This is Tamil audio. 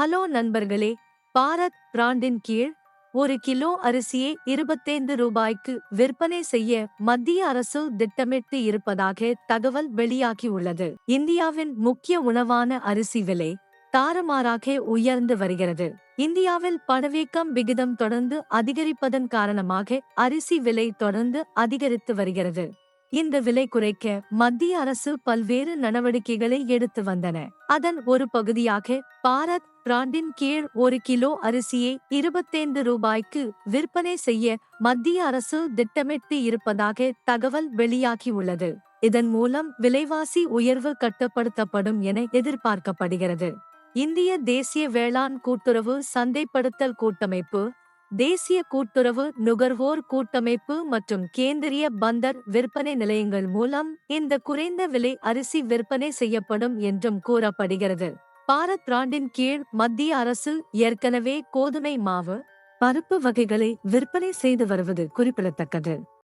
ஹலோ நண்பர்களே பாரத் பிராண்டின் கீழ் ஒரு கிலோ அரிசியை இருபத்தைந்து ரூபாய்க்கு விற்பனை செய்ய மத்திய அரசு திட்டமிட்டு இருப்பதாக தகவல் வெளியாகியுள்ளது இந்தியாவின் முக்கிய உணவான அரிசி விலை தாறுமாறாக உயர்ந்து வருகிறது. இந்தியாவில் பணவீக்கம் விகிதம் தொடர்ந்து அதிகரிப்பதன் காரணமாக அரிசி விலை தொடர்ந்து அதிகரித்து வருகிறது. இந்த விலை குறைக்க மத்திய அரசு பல்வேறு நடவடிக்கைகளை எடுத்து வந்தன. அதன் ஒரு பகுதியாக பாரத் பிராண்டின் கீழ் ஒரு கிலோ அரிசியை இருபத்தைந்து ரூபாய்க்கு விற்பனை செய்ய மத்திய அரசு திட்டமிட்டு இருப்பதாக தகவல் வெளியாகியுள்ளது இதன் மூலம் விலைவாசி உயர்வு கட்டுப்படுத்தப்படும் என எதிர்பார்க்கப்படுகிறது. இந்திய தேசிய வேளாண் கூட்டுறவு சந்தைப்படுத்தல் கூட்டமைப்பு தேசிய கூட்டுறவு நுகர்வோர் கூட்டமைப்பு மற்றும் கேந்திரிய பந்தர் விற்பனை நிலையங்கள் மூலம் இந்த குறைந்த விலை அரிசி விற்பனை செய்யப்படும் என்றும் கூறப்படுகிறது. பாரத் பிராண்டின் கீழ் மத்திய அரசு ஏற்கனவே கோதுமை மாவு பருப்பு வகைகளை விற்பனை செய்து வருவது குறிப்பிடத்தக்கது.